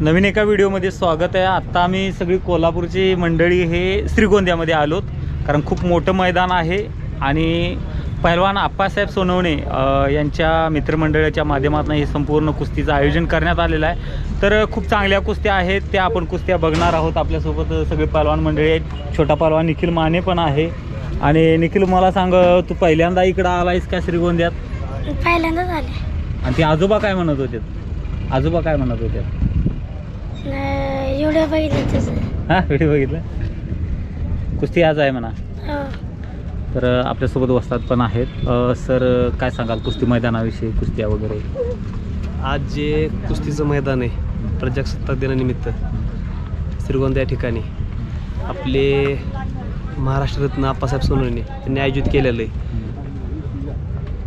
नवीन एका व्हिडिओमध्ये स्वागत आहे. आत्ता आम्ही सगळी कोल्हापूरची मंडळी हे श्रीगोंद्यामध्ये आलोत. कारण खूप मोठं मैदान आहे. आणि पैलवान आप्पासाहेब सोनवणे यांच्या मित्रमंडळाच्या माध्यमातून हे संपूर्ण कुस्तीचं आयोजन करण्यात आलेलं आहे. तर खूप चांगल्या कुस्त्या आहेत. त्या आपण कुस्त्या बघणार आहोत. आपल्यासोबत सगळे पैलवान मंडळी आहेत. छोटा पैलवान निखिल माने पण आहे. आणि निखिल मला सांग तू पहिल्यांदा इकडं आलायस का श्रीगोंद्यात? पहिल्यांदाच आले. आणि ते आजोबा काय म्हणत होते? आजोबा काय म्हणत होते? एवढं बघितलं हा व्हिडिओ बघितला? कुस्ती आज आहे म्हणा. तर आपल्यासोबत वस्तात पण आहेत. अ, सर काय सांगाल कुस्ती मैदानाविषयी कुस्त्या वगैरे? आज जे कुस्तीचं मैदान आहे प्रजासत्ताक दिनानिमित्त श्रीगोंदा या ठिकाणी आपले महाराष्ट्ररत्न आप्पासाहेब सोनवणे त्यांनी आयोजित केलेलं आहे.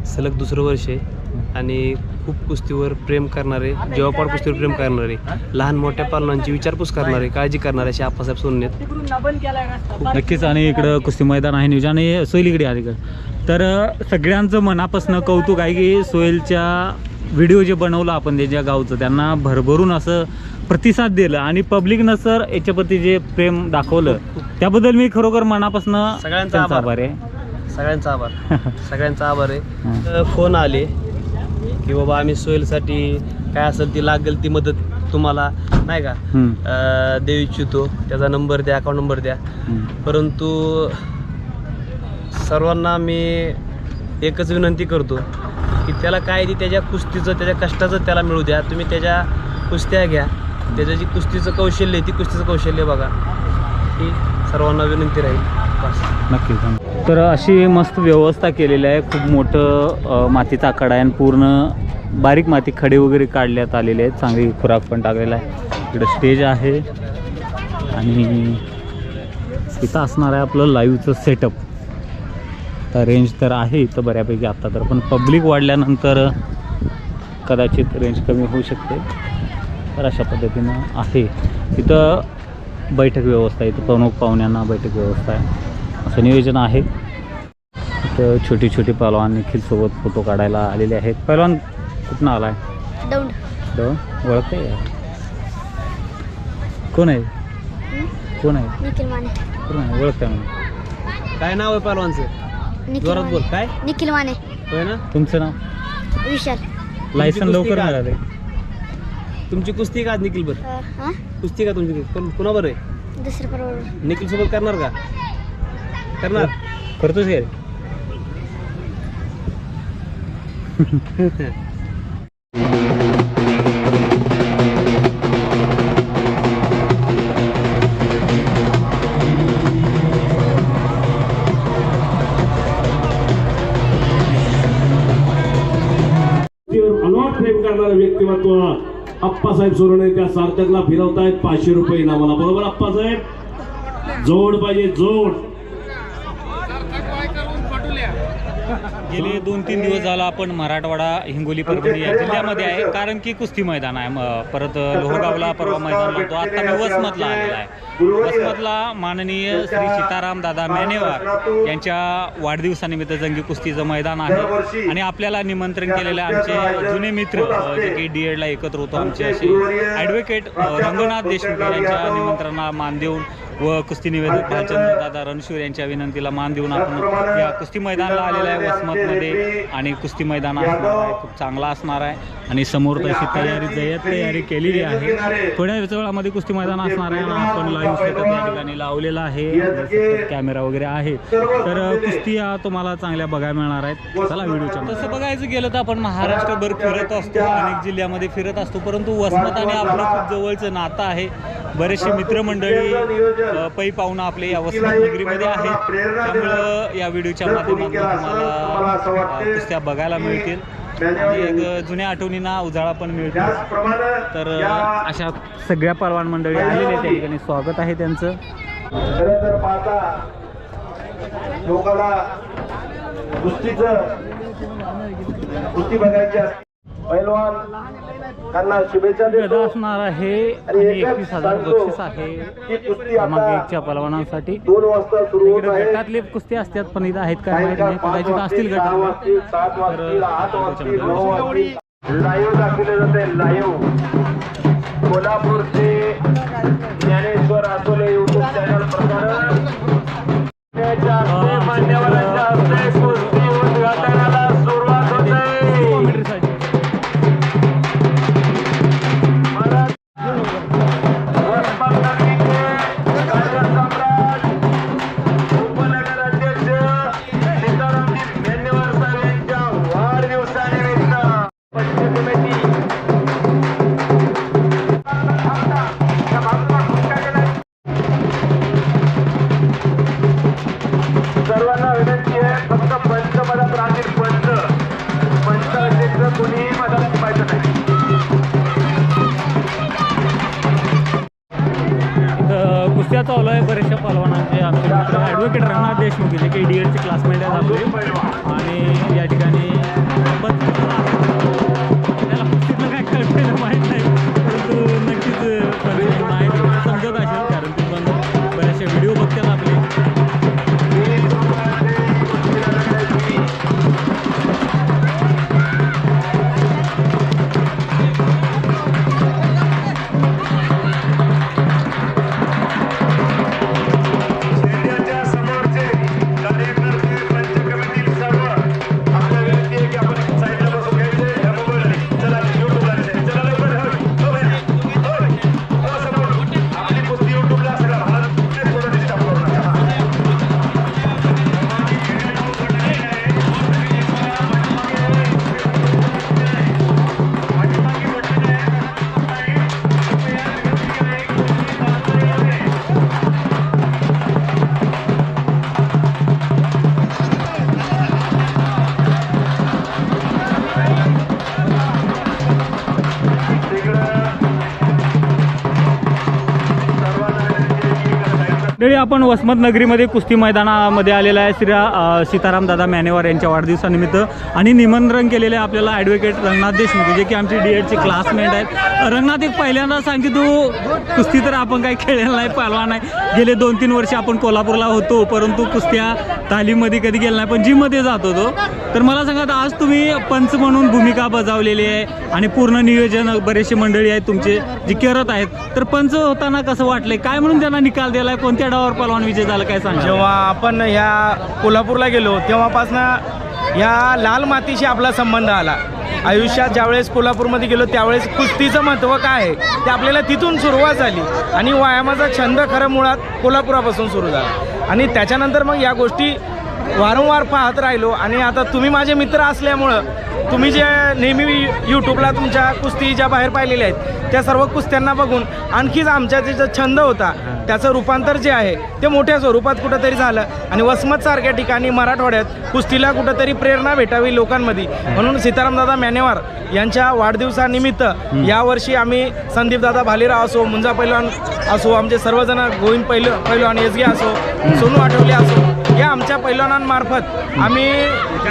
सलग दुसरं वर्ष आहे. आणि खूप कुस्तीवर प्रेम करणारे जेव्हापाड कुस्तीवर प्रेम करणारे लहान मोठ्या पालनांची विचारपूस करणारे काळजी करणारे असे आप्पासाहेब आहेत. नक्कीच आणि इकडं कुस्ती मैदान आहे न्यूज आणि सोयल इकडे अलीकडं तर सगळ्यांचं मनापासून कौतुक आहे की सोयलच्या व्हिडिओ जे बनवलं आपण त्याच्या गावचं त्यांना भरभरून असं प्रतिसाद दिलं आणि पब्लिकनं सर याच्याप्रती जे प्रेम दाखवलं त्याबद्दल मी खरोखर मनापासून सगळ्यांचा आभार. आहे. सगळ्यांचा आभार. सगळ्यांचा आभार आहे. फोन आले. की बाबा आम्ही सोयलसाठी काय असेल ती लागेल ती मदत तुम्हाला नाही का? अ, देऊ इच्छितो. त्याचा नंबर द्या अकाउंट नंबर द्या. परंतु सर्वांना मी एकच विनंती करतो की त्याला काय ती त्याच्या कुस्तीचं त्याच्या कष्टाचं त्याला मिळू द्या. तुम्ही त्याच्या कुस्त्या घ्या. त्याचं जी कुस्तीचं कौशल्य आहे ती कुस्तीचं कौशल्य बघा. ही सर्वांना विनंती राहील. नक्कीच तर अशी मस्त व्यवस्था केलेली आहे. खूप मोठं मातीचा आकडा आहे आणि पूर्ण बारीक माती खडे वगैरे काढण्यात आलेले आहेत. चांगली खुराक पण टाकलेला आहे. इकडं स्टेज आहे. आणि इथं असणार आहे आपलं लाईव्हचं सेटअप तर रेंज तर आहे इथं बऱ्यापैकी आत्ता तर पण पब्लिक वाढल्यानंतर कदाचित रेंज कमी होऊ शकते. तर अशा पद्धतीनं आहे. इथं बैठक व्यवस्था आहे. इथं प्रमुख पाहुण्यांना बैठक व्यवस्था आहे. असं नियोजन आहे. इथं छोटी छोटी पहलवान निखिलसोबत फोटो काढायला आलेले आहेत. पहलवान कुठनं आला आहे दौंड? तो ओळखते कोण आहे? कोण आहे? निखिल माने. कोण आहे? ओळखताय म्हणून. काय नाव आहे पहलवानचं जोरात बोल. काय? निखिल माने. होय ना? तुमचं नाव? विशाल. लायसन लवकर? मिळाले तुमची कुस्ती का आज निखिल बर कुस्ती का तुमची? कोण कुणाबर आहे? निखिल सोबत करणार का? करणार? करतोच काय? व्यक्तीवर अनोट करणारं व्यक्तिमत्व अप्पासाहेब सोरणे त्या सार्थकला फिरवतायत. पाचशे रुपये इनामाला. बरोबर अप्पासाहेब जोड पाहिजे जोड. गेले दोन तीन दिवस झाला आपण मराठवाडा हिंगोली परभणी या जिल्ह्यामध्ये आहे. कारण की कुस्ती मैदान आहे. परत लोहगावला परवा मैदान लागतो. आता मी वसमतला आलेला आहे. वसमतला माननीय श्री सीताराम दादा मेनेवार यांच्या वाढदिवसानिमित्त जंगी कुस्तीचं मैदान आहे. आणि आपल्याला निमंत्रण केलेले आमचे जुने मित्र जे की डी एडला एकत्र होतो आमचे असे ॲडव्होकेट रंगनाथ देशमुख यांच्या निमंत्रणाला मान देऊन व कुस्ती निवेदक भालचंद्र दादा रणशूर यांच्या विनंतीला मान देऊन आपण या कुस्ती मैदानाला आलेला आहे वसमतमध्ये. आणि कुस्ती मैदान असणार आहे खूप चांगला असणार आहे. आणि समोर तशी तयारी जय्यत तयारी केलेली आहे. थोड्या वेळामध्ये कुस्ती मैदान असणार आहे. आपण लाईव्ह सेटअप या ठिकाणी लावलेला आहे. कॅमेरा वगैरे आहे. तर कुस्ती या तुम्हाला चांगल्या बघायला मिळणार आहेत चला व्हिडिओच्या तसं बघायचं गेलं तर आपण महाराष्ट्रभर फिरत असतो. अनेक जिल्ह्यामध्ये फिरत असतो. परंतु वसमत आणि आपलं खूप जवळचं नातं आहे. बरेचसे मित्रमंडळी पै पाहुणं आपले या वसमत नगरीमध्ये आहेत. त्यामुळं या व्हिडिओच्या माध्यमातून तुम्हाला कुस्त्या बघायला मिळतील. आणि एक जुन्या आठवणींना उजाळा पण मिळतील तर अशा सगळ्या परवान मंडळी आलेले आहेत. त्या ठिकाणी स्वागत आहे त्यांचं. कुस्तीचं कुस्ती बघायची. पैलवान त्यांना शुभेच्छा देतो. असणार आहे आणि एकवीस हजार बक्षीस आहे. क्रमांक पलवानांसाठी. दोन वाजता सुरू होत आहे. गटातले कुस्ती असतात पण इथं आहेत काय माहिती नाही कदाचित असतील गटात सात वाजतील आठ वाजतील नऊ वाजतील. लाईव्ह दाखवले जाते लाईव्ह. कोल्हापूरचे ज्ञानेश्वर आसोले युट्यूब चॅनल प्रसारण मान्यवरांच्या हस्ते कुस्ती इथं चालू आहे बरेचशा पलवानांचे आमचे ॲडव्होकेट रंगनाथ देशमुख जे की डी एडचे क्लासमेट आहेत आपले. आणि तरी आपण वसमत नगरीमध्ये कुस्ती मैदानामध्ये आलेला आहे. श्री सीतारामदादा मॅनेवार यांच्या वाढदिवसानिमित्त आणि निमंत्रण केलेले आहे आपल्याला ॲडव्होकेट रंगनाथ देशमुख जे की आमचे डी एडचे क्लासमेट आहेत. रंगनाथ एक पहिल्यांदा सांग की तू कुस्ती तर आपण काही खेळलेला नाही पालवा नाही. गेले दोन तीन वर्ष आपण कोल्हापूरला होतो परंतु कुस्त्या तालीममध्ये कधी गेला नाही पण जिममध्ये जात होतो. तर मला सांगा आज तुम्ही पंच म्हणून भूमिका बजावलेली आहे आणि पूर्ण नियोजन बरेचसे मंडळी आहेत तुमचे जी करत आहेत. तर पंच होताना कसं वाटलंय? काय म्हणून त्यांना निकाल दिलाय कोणत्या डावावर पलवान विजय झाला काय सांगा जेव्हा आपण ह्या कोल्हापूरला गेलो तेव्हापासनं ह्या लाल मातीशी आपला संबंध आला. आयुष्यात ज्यावेळेस कोल्हापूरमध्ये गेलो त्यावेळेस कुस्तीचं महत्त्व काय आहे ते आपल्याला तिथून सुरुवात झाली. आणि व्यायामाचा छंद खरं मुळात कोल्हापुरापासून सुरू झाला. आणि त्याच्यानंतर मग या गोष्टी वारंवार पाहत राहिलो आणि आता तुम्ही माझे मित्र असल्यामुळं तुम्ही जे नेहमी यूट्यूबला तुमच्या कुस्ती ज्या बाहेर पाहिलेल्या आहेत त्या सर्व कुस्त्यांना बघून आणखीच आमच्या जे जो छंद होता त्याचं रूपांतर जे आहे ते मोठ्या स्वरूपात कुठंतरी झालं. आणि वसमतसारख्या ठिकाणी मराठवाड्यात कुस्तीला कुठंतरी प्रेरणा भेटावी लोकांमध्ये. म्हणून सीतारामदादा मॅनेवार यांच्या वाढदिवसानिमित्त यावर्षी आम्ही संदीपदादा भालेराव असो मुंजा पैलवान असो आमचे सर्वजण गोविंद पैल पैलवान एसगे असो सोनू आठवले असो या आमच्या पैलवानांमार्फत आम्ही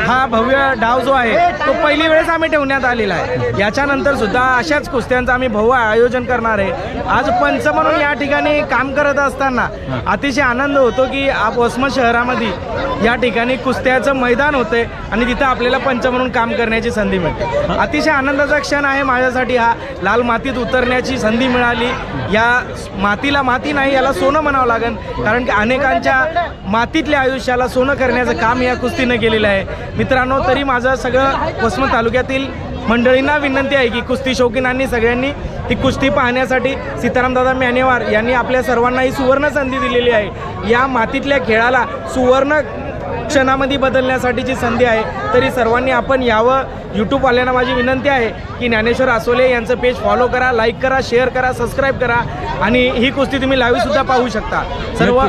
हा भव्य डाव जो आहे तो पहिली वेळेस आम्ही ठेवण्यात आलेला आहे. याच्यानंतर सुद्धा अशाच कुस्त्यांचं आम्ही भव्य आयोजन करणार आहे. आज पंच म्हणून या ठिकाणी काम करत असताना अतिशय आनंद होतो की आप वसमत शहरामध्ये या ठिकाणी कुस्त्याचं मैदान होते आणि तिथं आपल्याला पंच म्हणून काम करण्याची संधी मिळते. अतिशय आनंदाचा क्षण आहे माझ्यासाठी हा. लाल मातीत उतरण्याची संधी मिळाली. या मातीला माती नाही याला सोनं म्हणावं लागेल. कारण की अनेकांच्या मातीतल्या आयुष्याला सोनं करण्याचं काम या कुस्तीनं केलेलं आहे. मित्रांनो तरी माझं सगळं वसमत तालुक्यातील मंडळींना विनंती आहे की कुस्ती शौकीनांनी सगळ्यांनी ही कुस्ती पाहण्यासाठी सीतारामदादा मॅनेवार यांनी आपल्या सर्वांना ही सुवर्ण संधी दिलेली आहे. या मातीतल्या खेळाला सुवर्ण क्षणामध्ये बदलण्यासाठीची संधी आहे तरी सर्वांनी आपण यावं. यूट्यूबवाल्यांना माझी विनंती आहे की ज्ञानेश्वर आसोले यांचं पेज फॉलो करा लाईक करा शेअर करा सबस्क्राईब करा आणि ही कुस्ती तुम्ही लाईव्हसुद्धा पाहू शकता. सर्व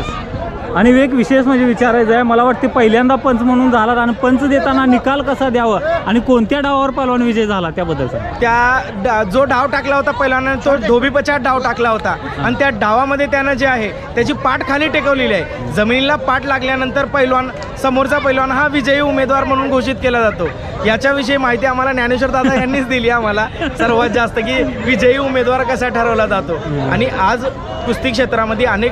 आणि एक विशेष म्हणजे विचारायचं आहे मला वाटते पहिल्यांदा पंच म्हणून झाला आणि पंच देताना निकाल कसा द्यावा आणि कोणत्या डावावर पलवान विजय झाला त्याबद्दल त्या डा- जो डाव टाकला होता पहिल्यानं तो धोबीपछाड डाव टाकला होता. आणि त्या डावामध्ये त्यानं जे आहे त्याची पाठ खाली टेकवलेली आहे. जमिनीला पाठ लागल्यानंतर पैलवान समोरचा पैलवान हा विजयी उमेदवार म्हणून घोषित केला जातो. याच्याविषयी माहिती आम्हाला ज्ञानेश्वर दादा यांनीच दिली आम्हाला. सर्वात जास्त की विजयी उमेदवार कसा ठरवला जातो. आणि आज कुस्ती क्षेत्रामध्ये अनेक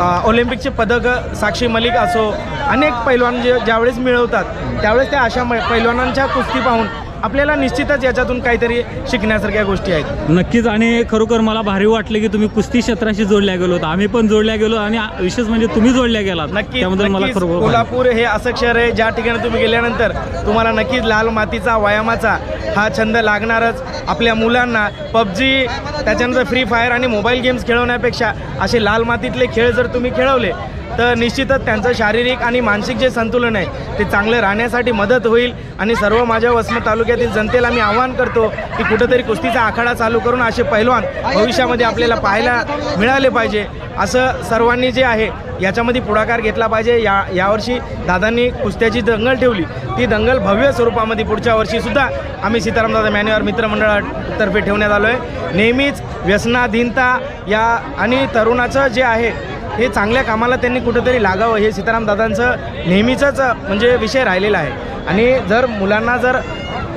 ऑलिम्पिकचे पदक साक्षी मलिक असो अनेक पैलवान जे ज्यावेळेस मिळवतात त्यावेळेस त्या अशा पैलवानांच्या कुस्ती पाहून आपल्याला निश्चितच याच्यातून काहीतरी शिकण्यासारख्या गोष्टी आहेत. नक्कीच आणि खरोखर मला भारी वाटलं की तुम्ही कुस्ती क्षेत्राशी जोडल्या गेलो होता. आम्ही पण जोडल्या गेलो आणि विशेष म्हणजे तुम्ही जोडल्या गेलात. त्याबद्दल मला नक्कीच. खरोखर भारी कोल्हापूर हे असं शहर आहे ज्या ठिकाणी तुम्ही गेल्यानंतर तुम्हाला नक्कीच लाल मातीचा व्यायामाचा हा छंद लागणारच. आपल्या मुलांना पबजी त्याच्यानंतर फ्री फायर आणि मोबाईल गेम्स खेळवण्यापेक्षा असे लाल मातीतले खेळ जर तुम्ही खेळवले तर निश्चितच त्यांचं शारीरिक आणि मानसिक जे संतुलन आहे ते चांगलं राहण्यासाठी मदत होईल. आणि सर्व माझ्या वसमत तालुक्यातील जनतेला मी आवाहन करतो की कुठंतरी कुस्तीचा आखाडा चालू करून असे पैलवान भविष्यामध्ये आपल्याला पाहायला मिळाले पाहिजे. असं सर्वांनी जे आहे याच्यामध्ये पुढाकार घेतला पाहिजे. या यावर्षी दादांनी कुस्त्याची दंगल ठेवली. ती दंगल भव्य स्वरूपामध्ये पुढच्या वर्षीसुद्धा आम्ही सीतारामदादा मॅन्युअर मित्रमंडळातर्फे ठेवण्यात आलो आहे नेहमीच व्यसनाधीनता या आणि तरुणाचं जे आहे हे चांगल्या कामाला त्यांनी कुठंतरी लागावं हे सीताराम दादांचं नेहमीचंच म्हणजे विषय राहिलेला आहे. आणि जर मुलांना जर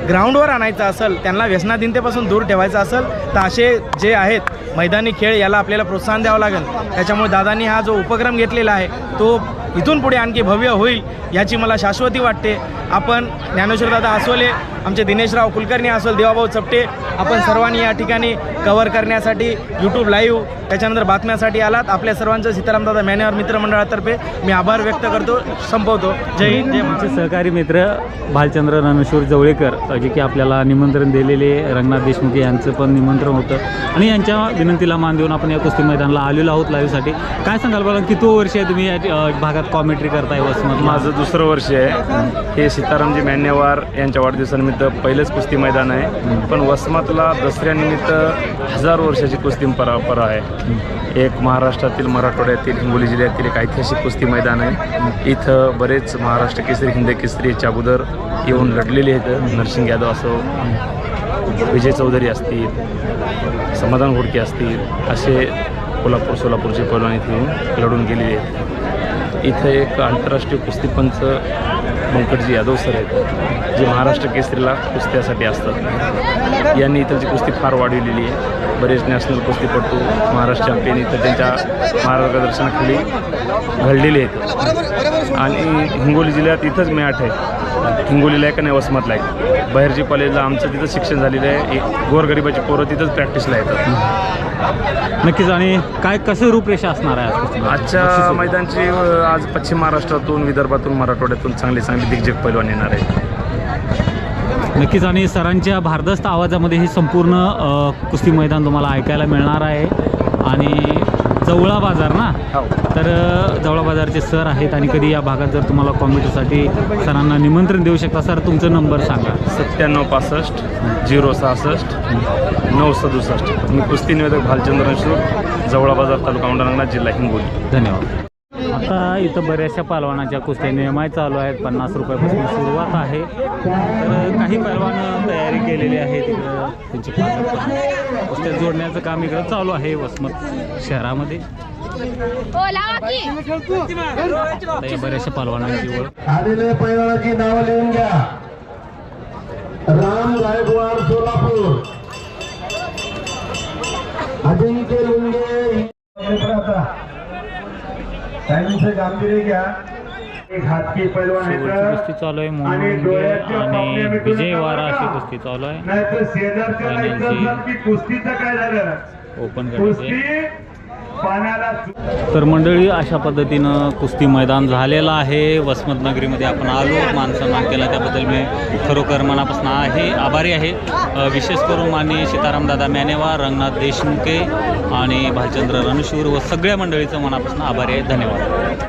ग्राउंडवर आणायचं असेल त्यांना व्यसनाधीनतेपासून दूर ठेवायचं असेल तर असे जे आहेत मैदानी खेळ याला आपल्याला प्रोत्साहन द्यावं लागेल. त्याच्यामुळे दादांनी हा जो उपक्रम घेतलेला आहे तो इथून पुढे आणखी भव्य होईल याची मला शाश्वती वाटते. आपण ज्ञानेश्वर दादा अस्वले आमचे दिनेशराव कुलकर्णी असोल देवाभाऊ चपटे आपण सर्वांनी या ठिकाणी कव्हर करण्यासाठी यूट्यूब लाईव्ह त्याच्यानंतर बातम्यासाठी आलात. आपल्या सर्वांचं सीतारामदादा मॅन्युअर मित्रमंडळातर्फे मी आभार व्यक्त करतो संपवतो. जय हिंद जय आमचे सहकारी मित्र भालचंद्र रणेश्वर जवळेकर जे की आपल्याला निमंत्रण दिलेले रंगनाथ देशमुख यांचं पण निमंत्रण होतं. आणि यांच्या विनंतीला मान देऊन आपण या कुस्ती मैदानाला आलेलो आहोत लाईव्हसाठी काय सांगाल बघा किती वर्ष आहे तुम्ही या भागात कॉमेंट्री करताय वसमत माझं दुसरं वर्ष आहे. हे सीतारामजी मान्यवार यांच्या वाढदिवसानिमित्त पहिलंच कुस्ती मैदान आहे. पण वसमतला दसऱ्यानिमित्त हजार वर्षाची कुस्ती परंपरा आहे. एक महाराष्ट्रातील मराठवाड्यातील हिंगोली जिल्ह्यातील एक ऐतिहासिक कुस्ती मैदान आहे. इथं बरेच महाराष्ट्र केसरी हिंद केसरी याच्या अगोदर येऊन लढलेले आहेत. नरसिंग यादव असो विजय चौधरी असतील समाधान घोडके असतील असे कोल्हापूर सोलापूरचे पैलवान इथे येऊन लढून गेलेले आहेत. इथं एक आंतरराष्ट्रीय कुस्तीपंच व्यंकटजी यादव सर आहेत जे महाराष्ट्र केसरीला कुस्त्यासाठी असतात. यांनी इथलची कुस्ती फार वाढवलेली आहे. बरेच नॅशनल कुस्तीपटू महाराष्ट्र चॅम्पियन इथं त्यांच्या मार्गदर्शनाखाली घडलेले आहेत. आणि हिंगोली जिल्ह्यात इथंच मॅट आहे. हिंगोलीला आहे का नाही वसमतला आहे बाहेरची कॉलेजला आमचं तिथं शिक्षण झालेलं आहे. एक गोरगरिबाची पोरं तिथंच प्रॅक्टिसला येतात. नक्कीच. आणि काय कसं रूपरेषा असणार आहे? आजच्या मैदानची आज पश्चिम महाराष्ट्रातून विदर्भातून मराठवाड्यातून चांगले चांगले दिग्गज पैलवान येणार आहेत. नक्कीच. आणि सरांच्या भारदस्त आवाजामध्ये हे संपूर्ण कुस्ती मैदान तुम्हाला ऐकायला मिळणार आहे. आणि जवळा बाजार ना? हो. तर जवळा बाजारचे सर आहेत आणि कधी या भागात जर तुम्हाला कॉम्प्युटरसाठी सरांना निमंत्रण देऊ शकता सर तुमचा नंबर सांगा. सत्त्याण्णव पासष्ट झिरो सहासष्ट नऊ सदुसष्ट. मी कुस्ती निवेदक भालचंद्र नशूर जवळा बाजार तालुका औंढा जिल्हा हिंगोली. धन्यवाद. आता इथं बऱ्याचशा पालवानाच्या कुस्त्या नियमाय चालू आहेत. पन्नास रुपयापासून सुरुवात आहे. तर काही पैलवान तयारी केलेली आहे तिकडं त्यांची कुस्त्या जोडण्याचं काम इकडं चालू आहे वसमत शहरामध्ये. बऱ्याचशा पालवानांची ओळख. आलेले पैलवानाची नावं लिहून घ्या. राम गायकवाड सोलापूर. अजिंक्य लुंगे. त्यांचं गांभीर्य घ्या. एक हातकी पैलवान शेवटची कुस्ती चालू आहे आणि विजय वारा अशी कुस्ती चालू आहे. नाही तर शेजारच्या फायनलची विचारतात की कुस्तीचं काय झालं? ओपन तर मंडळी अशा पद्धतीनं कुस्ती मैदान झालेलं आहे. वसमतनगरीमध्ये आपण आलो मान सन्मान केला. त्याबद्दल मी खरोखर मनापासून आहे आभारी आहे. विशेष करून माननीय सीतारामदादा मॅनेवा रंगनाथ देशमुखे आणि भालचंद्र रणशूर व सगळ्या मंडळीचं मनापासून आभारी आहे. धन्यवाद.